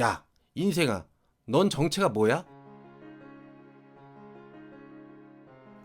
야, 인생아, 넌 정체가 뭐야?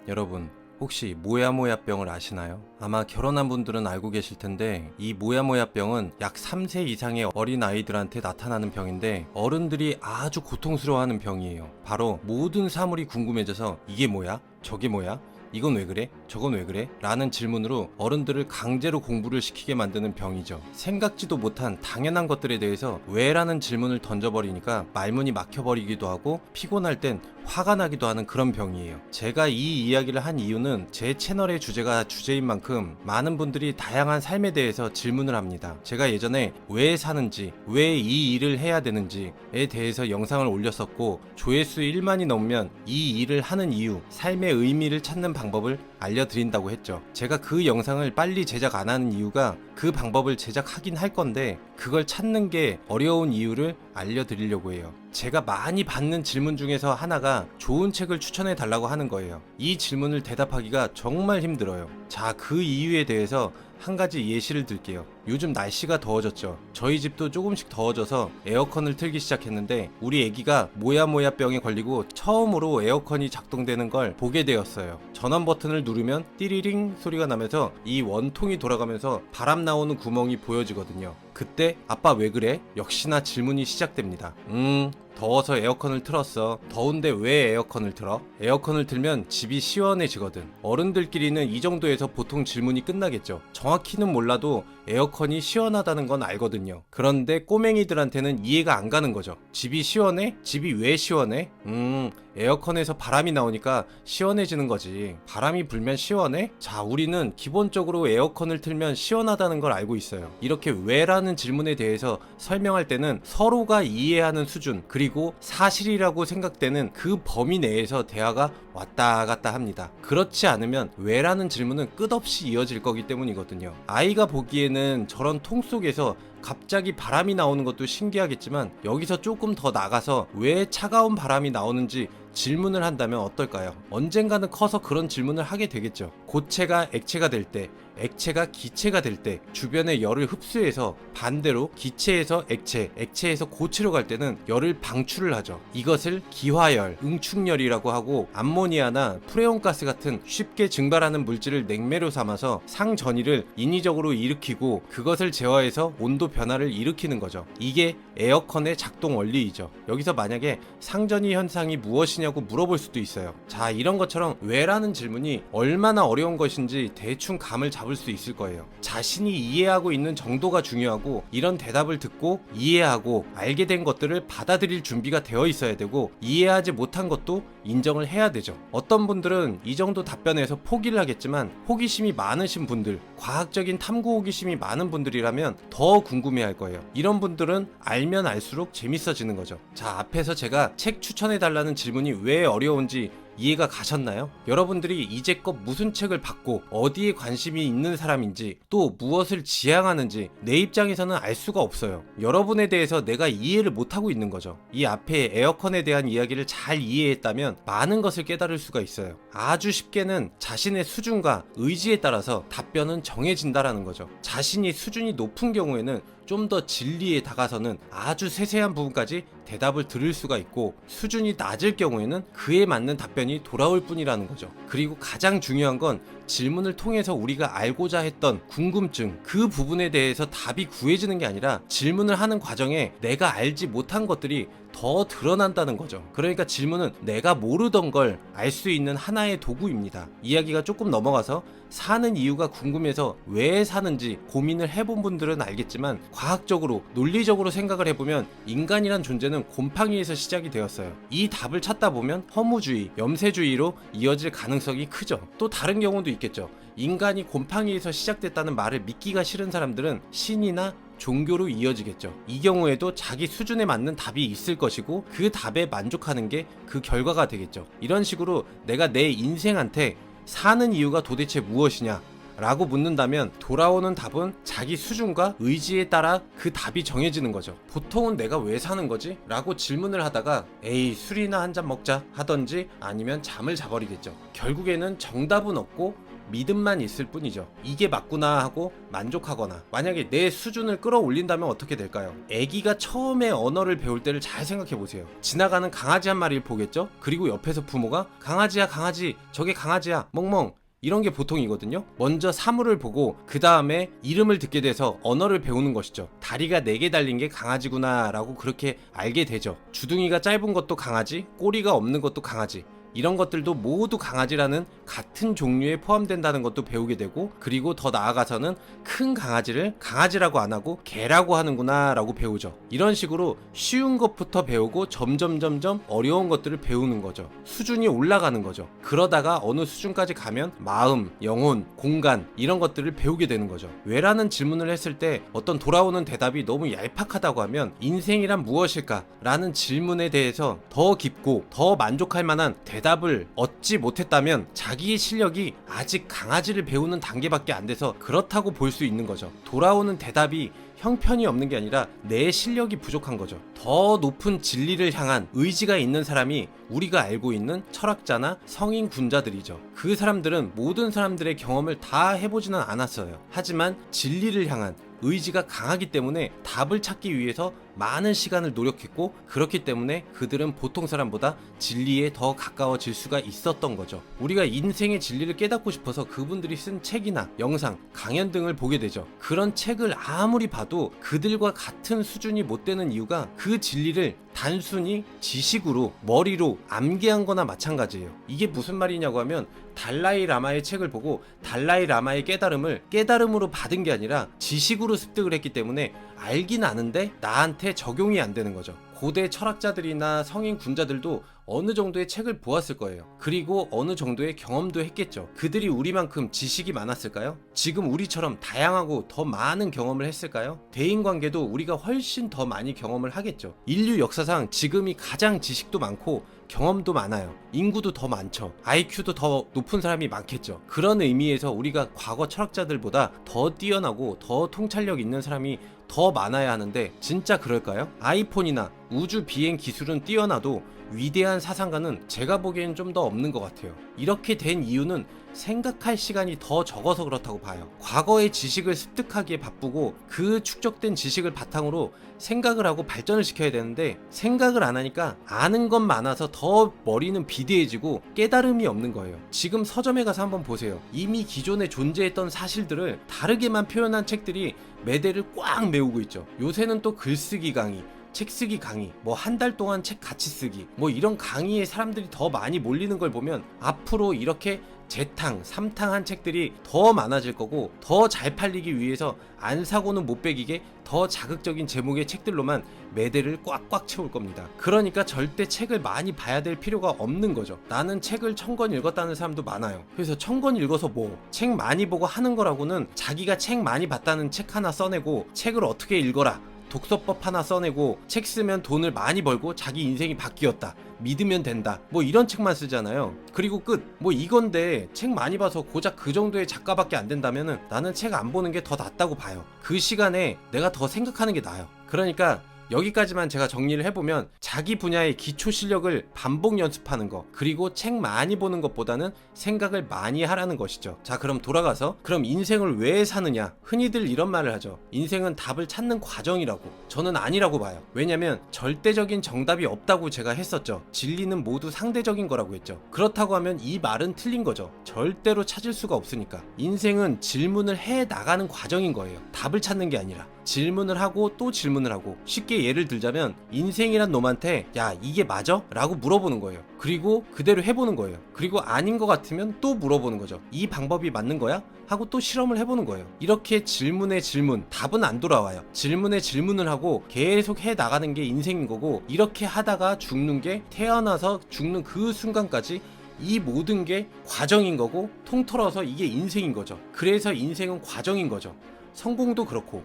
여러분, 혹시 모야모야병을 아시나요? 아마 결혼한 분들은 알고 계실 텐데 이 모야모야병은 약 3세 이상의 어린 아이들한테 나타나는 병인데 어른들이 아주 고통스러워하는 병이에요. 바로 모든 사물이 궁금해져서 이게 뭐야? 저게 뭐야? 이건 왜 그래? 저건 왜 그래? 라는 질문으로 어른들을 강제로 공부를 시키게 만드는 병이죠. 생각지도 못한 당연한 것들에 대해서 왜 라는 질문을 던져버리니까 말문이 막혀버리기도 하고 피곤할 땐 화가 나기도 하는 그런 병이에요. 제가 이 이야기를 한 이유는 제 채널의 주제가 주제인 만큼 많은 분들이 다양한 삶에 대해서 질문을 합니다. 제가 예전에 왜 사는지, 왜 이 일을 해야 되는지에 대해서 영상을 올렸었고 조회수 1만이 넘으면 이 일을 하는 이유, 삶의 의미를 찾는 방법을 알려드린다고 했죠. 제가 그 영상을 빨리 제작 안 하는 이유가 그 방법을 제작하긴 할 건데 그걸 찾는 게 어려운 이유를 알려드리려고 해요. 제가 많이 받는 질문 중에서 하나가 좋은 책을 추천해 달라고 하는 거예요. 이 질문을 대답하기가 정말 힘들어요. 자, 그 이유에 대해서 한 가지 예시를 들게요. 요즘 날씨가 더워졌죠. 저희 집도 조금씩 더워져서 에어컨을 틀기 시작했는데 우리 애기가 모야모야 병에 걸리고 처음으로 에어컨이 작동되는 걸 보게 되었어요. 전원 버튼을 누르면 띠리링 소리가 나면서 이 원통이 돌아가면서 바람 나오는 구멍이 보여지거든요. 그때 아빠 왜 그래? 역시나 질문이 시작됩니다. 음, 더워서 에어컨을 틀었어. 더운데 왜 에어컨을 틀어? 에어컨을 틀면 집이 시원해지거든. 어른들끼리는 이 정도에서 보통 질문이 끝나겠죠. 정확히는 몰라도 에어컨이 시원하다는 건 알거든요. 그런데 꼬맹이들한테는 이해가 안 가는 거죠. 집이 시원해? 집이 왜 시원해? 음, 에어컨에서 바람이 나오니까 시원해지는 거지. 바람이 불면 시원해? 자, 우리는 기본적으로 에어컨을 틀면 시원하다는 걸 알고 있어요. 이렇게 왜라는 질문에 대해서 설명할 때는 서로가 이해하는 수준, 그리고 사실이라고 생각되는 그 범위 내에서 대화가 왔다 갔다 합니다. 그렇지 않으면 왜라는 질문은 끝없이 이어질 거기 때문이거든요. 아이가 보기에는 저런 통 속에서 갑자기 바람이 나오는 것도 신기하겠지만 여기서 조금 더 나가서 왜 차가운 바람이 나오는지 질문을 한다면 어떨까요? 언젠가는 커서 그런 질문을 하게 되겠죠. 고체가 액체가 될 때, 액체가 기체가 될 때, 주변의 열을 흡수해서 반대로 기체에서 액체, 액체에서 고체로 갈 때는 열을 방출을 하죠. 이것을 기화열, 응축열이라고 하고 암모니아나 프레온 가스 같은 쉽게 증발하는 물질을 냉매로 삼아서 상전이를 인위적으로 일으키고 그것을 제어해서 온도 변화를 일으키는 거죠. 이게 에어컨의 작동 원리이죠. 여기서 만약에 상전이 현상이 무엇이냐고 물어볼 수도 있어요. 자, 이런 것처럼 왜라는 질문이 얼마나 어려운 것인지 대충 감을 잡을 수 있을 거예요. 자신이 이해하고 있는 정도가 중요하고 이런 대답을 듣고 이해하고 알게 된 것들을 받아들일 준비가 되어 있어야 되고 이해하지 못한 것도 인정을 해야 되죠. 어떤 분들은 이 정도 답변에서 포기를 하겠지만 호기심이 많으신 분들, 과학적인 탐구 호기심이 많은 분들이라면 더 궁금해 할 거예요. 이런 분들은 알면 알수록 재밌어지는 거죠. 자, 앞에서 제가 책 추천해 달라는 질문이 왜 어려운지 이해가 가셨나요? 여러분들이 이제껏 무슨 책을 받고 어디에 관심이 있는 사람인지 또 무엇을 지향하는지 내 입장에서는 알 수가 없어요. 여러분에 대해서 내가 이해를 못하고 있는 거죠. 이 앞에 에어컨에 대한 이야기를 잘 이해했다면 많은 것을 깨달을 수가 있어요. 아주 쉽게는 자신의 수준과 의지에 따라서 답변은 정해진다라는 거죠. 자신이 수준이 높은 경우에는 좀 더 진리에 다가서는 아주 세세한 부분까지 대답을 들을 수가 있고 수준이 낮을 경우에는 그에 맞는 답변이 돌아올 뿐이라는 거죠. 그리고 가장 중요한 건 질문을 통해서 우리가 알고자 했던 궁금증 그 부분에 대해서 답이 구해지는 게 아니라 질문을 하는 과정에 내가 알지 못한 것들이 더 드러난다는 거죠. 그러니까 질문은 내가 모르던 걸 알 수 있는 하나의 도구입니다. 이야기가 조금 넘어가서 사는 이유가 궁금해서 왜 사는지 고민을 해본 분들은 알겠지만 과학적으로 논리적으로 생각을 해보면 인간이란 존재는 곰팡이에서 시작이 되었어요. 이 답을 찾다 보면 허무주의, 염세주의로 이어질 가능성이 크죠. 또 다른 경우도 있겠죠. 인간이 곰팡이에서 시작됐다는 말을 믿기가 싫은 사람들은 신이나 종교로 이어지겠죠. 이 경우에도 자기 수준에 맞는 답이 있을 것이고 그 답에 만족하는 게 그 결과가 되겠죠. 이런 식으로 내가 내 인생한테 사는 이유가 도대체 무엇이냐? 라고 묻는다면 돌아오는 답은 자기 수준과 의지에 따라 그 답이 정해지는 거죠. 보통은 내가 왜 사는 거지? 라고 질문을 하다가 에이 술이나 한 잔 먹자 하던지 아니면 잠을 자버리겠죠. 결국에는 정답은 없고 믿음만 있을 뿐이죠. 이게 맞구나 하고 만족하거나 만약에 내 수준을 끌어올린다면 어떻게 될까요? 아기가 처음에 언어를 배울 때를 잘 생각해 보세요. 지나가는 강아지 한 마리를 보겠죠? 그리고 옆에서 부모가 강아지야 강아지 저게 강아지야 멍멍 이런 게 보통이거든요. 먼저 사물을 보고 그 다음에 이름을 듣게 돼서 언어를 배우는 것이죠. 다리가 4개 달린 게 강아지구나라고 그렇게 알게 되죠. 주둥이가 짧은 것도 강아지, 꼬리가 없는 것도 강아지. 이런 것들도 모두 강아지라는 같은 종류에 포함된다는 것도 배우게 되고 그리고 더 나아가서는 큰 강아지를 강아지라고 안 하고 개라고 하는구나 라고 배우죠. 이런 식으로 쉬운 것부터 배우고 점점 점점 어려운 것들을 배우는 거죠. 수준이 올라가는 거죠. 그러다가 어느 수준까지 가면 마음, 영혼, 공간 이런 것들을 배우게 되는 거죠. 왜라는 질문을 했을 때 어떤 돌아오는 대답이 너무 얄팍하다고 하면 인생이란 무엇일까? 라는 질문에 대해서 더 깊고 더 만족할 만한 대답을 얻지 못했다면 자기의 실력이 아직 강아지를 배우는 단계밖에 안 돼서 그렇다고 볼 수 있는 거죠. 돌아오는 대답이 형편이 없는 게 아니라 내 실력이 부족한 거죠. 더 높은 진리를 향한 의지가 있는 사람이 우리가 알고 있는 철학자나 성인 군자들이죠. 그 사람들은 모든 사람들의 경험을 다 해보지는 않았어요. 하지만 진리를 향한 의지가 강하기 때문에 답을 찾기 위해서 많은 시간을 노력했고 그렇기 때문에 그들은 보통 사람보다 진리에 더 가까워질 수가 있었던 거죠. 우리가 인생의 진리를 깨닫고 싶어서 그분들이 쓴 책이나 영상, 강연 등을 보게 되죠. 그런 책을 아무리 봐도 그들과 같은 수준이 못 되는 이유가 그 진리를 단순히 지식으로 머리로 암기한 거나 마찬가지예요. 이게 무슨 말이냐고 하면 달라이 라마의 책을 보고 달라이 라마의 깨달음을 깨달음으로 받은 게 아니라 지식으로 습득을 했기 때문에 알긴 아는데 나한테 적용이 안 되는 거죠. 고대 철학자들이나 성인 군자들도 어느 정도의 책을 보았을 거예요. 그리고 어느 정도의 경험도 했겠죠. 그들이 우리만큼 지식이 많았을까요? 지금 우리처럼 다양하고 더 많은 경험을 했을까요? 대인 관계도 우리가 훨씬 더 많이 경험을 하겠죠. 인류 역사상 지금이 가장 지식도 많고 경험도 많아요. 인구도 더 많죠. IQ도 더 높은 사람이 많겠죠. 그런 의미에서 우리가 과거 철학자들보다 더 뛰어나고 더 통찰력 있는 사람이 더 많아야 하는데 진짜 그럴까요? 아이폰이나 우주 비행 기술은 뛰어나도 위대한 사상가는 제가 보기엔 좀 더 없는 것 같아요. 이렇게 된 이유는 생각할 시간이 더 적어서 그렇다고 봐요. 과거의 지식을 습득하기에 바쁘고 그 축적된 지식을 바탕으로 생각을 하고 발전을 시켜야 되는데 생각을 안 하니까 아는 것 많아서 더 머리는 비대해지고 깨달음이 없는 거예요. 지금 서점에 가서 한번 보세요. 이미 기존에 존재했던 사실들을 다르게만 표현한 책들이 매대를 꽉 메우고 있죠. 요새는 또 글쓰기 강의, 책 쓰기 강의, 뭐 한 달 동안 책 같이 쓰기, 뭐 이런 강의에 사람들이 더 많이 몰리는 걸 보면 앞으로 이렇게 재탕, 삼탕한 책들이 더 많아질 거고 더 잘 팔리기 위해서 안 사고는 못 베기게 더 자극적인 제목의 책들로만 매대를 꽉꽉 채울 겁니다. 그러니까 절대 책을 많이 봐야 될 필요가 없는 거죠. 나는 책을 천 권 읽었다는 사람도 많아요. 그래서 천 권 읽어서 뭐? 책 많이 보고 하는 거라고는 자기가 책 많이 봤다는 책 하나 써내고 책을 어떻게 읽어라. 독서법 하나 써내고 책 쓰면 돈을 많이 벌고 자기 인생이 바뀌었다. 믿으면 된다. 뭐 이런 책만 쓰잖아요. 그리고 끝. 뭐 이건데 책 많이 봐서 고작 그 정도의 작가밖에 안 된다면은 나는 책 안 보는 게 더 낫다고 봐요. 그 시간에 내가 더 생각하는 게 나아요. 그러니까 여기까지만 제가 정리를 해보면 자기 분야의 기초 실력을 반복 연습하는 거 그리고 책 많이 보는 것보다는 생각을 많이 하라는 것이죠. 자 그럼 돌아가서 그럼 인생을 왜 사느냐 흔히들 이런 말을 하죠. 인생은 답을 찾는 과정이라고 저는 아니라고 봐요. 왜냐면 절대적인 정답이 없다고 제가 했었죠. 진리는 모두 상대적인 거라고 했죠. 그렇다고 하면 이 말은 틀린 거죠. 절대로 찾을 수가 없으니까 인생은 질문을 해 나가는 과정인 거예요. 답을 찾는 게 아니라 질문을 하고 또 질문을 하고 쉽게 예를 들자면 인생이란 놈한테 야 이게 맞아? 라고 물어보는 거예요. 그리고 그대로 해보는 거예요. 그리고 아닌 것 같으면 또 물어보는 거죠. 이 방법이 맞는 거야? 하고 또 실험을 해보는 거예요. 이렇게 질문에 질문 답은 안 돌아와요. 질문에 질문을 하고 계속 해 나가는 게 인생인 거고 이렇게 하다가 죽는 게 태어나서 죽는 그 순간까지 이 모든 게 과정인 거고 통틀어서 이게 인생인 거죠. 그래서 인생은 과정인 거죠. 성공도 그렇고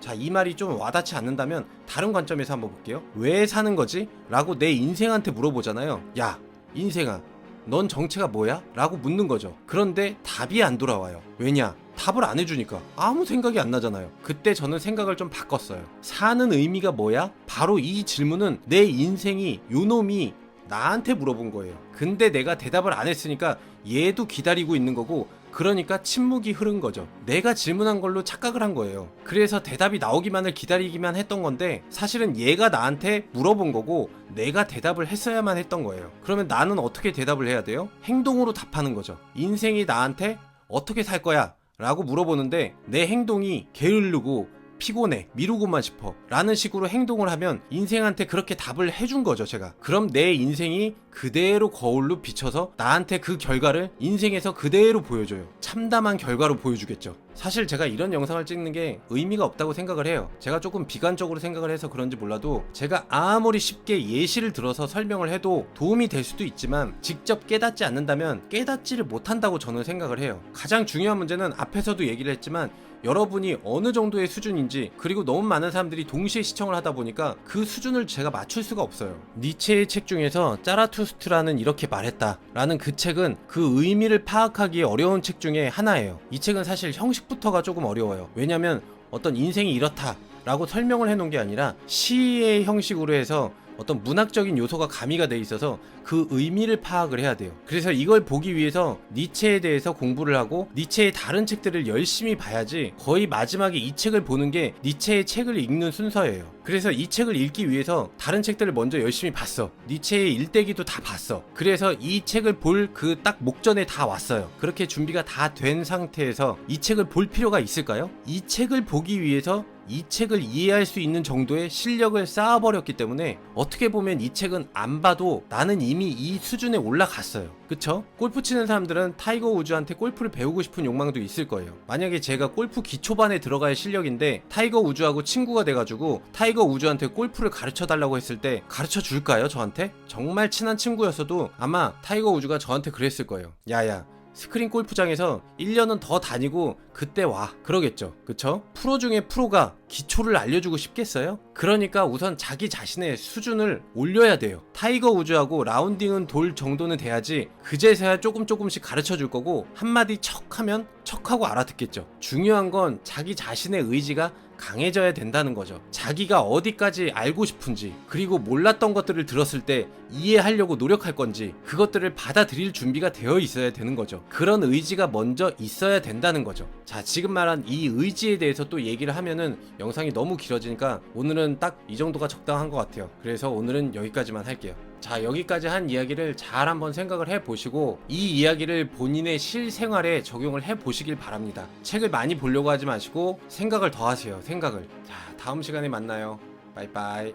자, 이 말이 좀 와닿지 않는다면 다른 관점에서 한번 볼게요. 왜 사는 거지? 라고 내 인생한테 물어보잖아요. 야, 인생아, 넌 정체가 뭐야? 라고 묻는 거죠. 그런데 답이 안 돌아와요. 왜냐? 답을 안 해주니까 아무 생각이 안 나잖아요. 그때 저는 생각을 좀 바꿨어요. 사는 의미가 뭐야? 바로 이 질문은 내 인생이 요 놈이 나한테 물어본 거예요. 근데 내가 대답을 안 했으니까 얘도 기다리고 있는 거고 그러니까 침묵이 흐른 거죠. 내가 질문한 걸로 착각을 한 거예요. 그래서 대답이 나오기만을 기다리기만 했던 건데 사실은 얘가 나한테 물어본 거고 내가 대답을 했어야만 했던 거예요. 그러면 나는 어떻게 대답을 해야 돼요? 행동으로 답하는 거죠. 인생이 나한테 어떻게 살 거야? 라고 물어보는데 내 행동이 게으르고 피곤해 미루고만 싶어 라는 식으로 행동을 하면 인생한테 그렇게 답을 해준 거죠 제가. 그럼 내 인생이 그대로 거울로 비춰서 나한테 그 결과를 인생에서 그대로 보여줘요. 참담한 결과로 보여주겠죠. 사실 제가 이런 영상을 찍는 게 의미가 없다고 생각을 해요. 제가 조금 비관적으로 생각을 해서 그런지 몰라도 제가 아무리 쉽게 예시를 들어서 설명을 해도 도움이 될 수도 있지만 직접 깨닫지 않는다면 깨닫지를 못한다고 저는 생각을 해요. 가장 중요한 문제는 앞에서도 얘기를 했지만 여러분이 어느 정도의 수준인지 그리고 너무 많은 사람들이 동시에 시청을 하다 보니까 그 수준을 제가 맞출 수가 없어요. 니체의 책 중에서 짜라투스트라는 이렇게 말했다 라는 그 책은 그 의미를 파악하기 어려운 책 중에 하나예요. 이 책은 사실 형식부터가 조금 어려워요. 왜냐면 어떤 인생이 이렇다 라고 설명을 해놓은 게 아니라 시의 형식으로 해서 어떤 문학적인 요소가 가미가 돼 있어서 그 의미를 파악을 해야 돼요. 그래서 이걸 보기 위해서 니체에 대해서 공부를 하고 니체의 다른 책들을 열심히 봐야지 거의 마지막에 이 책을 보는 게 니체의 책을 읽는 순서예요. 그래서 이 책을 읽기 위해서 다른 책들을 먼저 열심히 봤어. 니체의 일대기도 다 봤어. 그래서 이 책을 볼 그 딱 목전에 다 왔어요. 그렇게 준비가 다 된 상태에서 이 책을 볼 필요가 있을까요? 이 책을 보기 위해서 이 책을 이해할 수 있는 정도의 실력을 쌓아버렸기 때문에 어떻게 보면 이 책은 안 봐도 나는 이미 이 수준에 올라갔어요. 그쵸? 골프 치는 사람들은 타이거 우즈한테 골프를 배우고 싶은 욕망도 있을 거예요. 만약에 제가 골프 기초반에 들어갈 실력인데 타이거 우즈하고 친구가 돼가지고 타이거 우즈한테 골프를 가르쳐 달라고 했을 때 가르쳐 줄까요? 저한테? 정말 친한 친구였어도 아마 타이거 우즈가 저한테 그랬을 거예요. 야야. 스크린 골프장에서 1년은 더 다니고 그때 와 그러겠죠 그쵸? 프로 중에 프로가 기초를 알려주고 싶겠어요? 그러니까 우선 자기 자신의 수준을 올려야 돼요 타이거 우즈하고 라운딩은 돌 정도는 돼야지 그제서야 조금 조금씩 가르쳐 줄 거고 한마디 척 하면 척하고 알아듣겠죠 중요한 건 자기 자신의 의지가 강해져야 된다는 거죠. 자기가 어디까지 알고 싶은지, 그리고 몰랐던 것들을 들었을 때 이해하려고 노력할 건지, 그것들을 받아들일 준비가 되어 있어야 되는 거죠. 그런 의지가 먼저 있어야 된다는 거죠. 자, 지금 말한 이 의지에 대해서 또 얘기를 하면은 영상이 너무 길어지니까 오늘은 딱 이 정도가 적당한 것 같아요. 그래서 오늘은 여기까지만 할게요. 자, 여기까지 한 이야기를 잘 한번 생각을 해 보시고 이 이야기를 본인의 실생활에 적용을 해 보시길 바랍니다. 책을 많이 보려고 하지 마시고 생각을 더 하세요. 생각을. 자, 다음 시간에 만나요. 빠이빠이.